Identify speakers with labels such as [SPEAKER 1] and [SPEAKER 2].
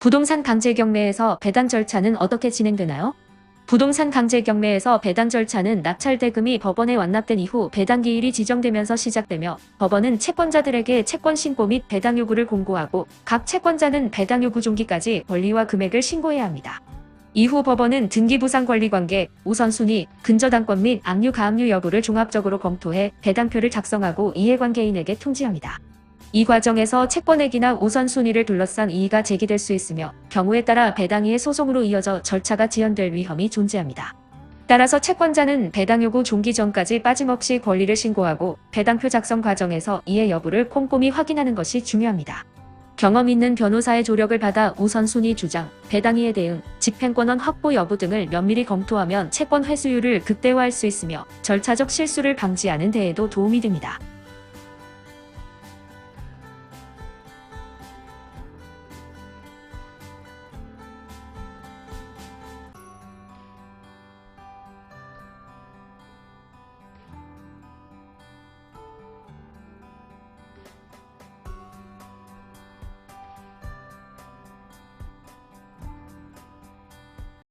[SPEAKER 1] 부동산 강제 경매에서 배당 절차는 어떻게 진행되나요? 부동산 강제 경매에서 배당 절차는 낙찰 대금이 법원에 완납된 이후 배당 기일이 지정되면서 시작되며 법원은 채권자들에게 채권 신고 및 배당 요구를 공고하고 각 채권자는 배당 요구 종기까지 권리와 금액을 신고해야 합니다. 이후 법원은 등기부상 권리 관계, 우선순위, 근저당권 및 압류 가압류 여부를 종합적으로 검토해 배당표를 작성하고 이해관계인에게 통지합니다. 이 과정에서 채권액이나 우선순위를 둘러싼 이의가 제기될 수 있으며 경우에 따라 배당이의 소송으로 이어져 절차가 지연될 위험이 존재합니다. 따라서 채권자는 배당 요구 종기 전까지 빠짐없이 권리를 신고하고 배당표 작성 과정에서 이해 여부를 꼼꼼히 확인하는 것이 중요합니다. 경험 있는 변호사의 조력을 받아 우선순위 주장, 배당이에 대응, 집행권원 확보 여부 등을 면밀히 검토하면 채권 회수율을 극대화할 수 있으며 절차적 실수를 방지하는 데에도 도움이 됩니다.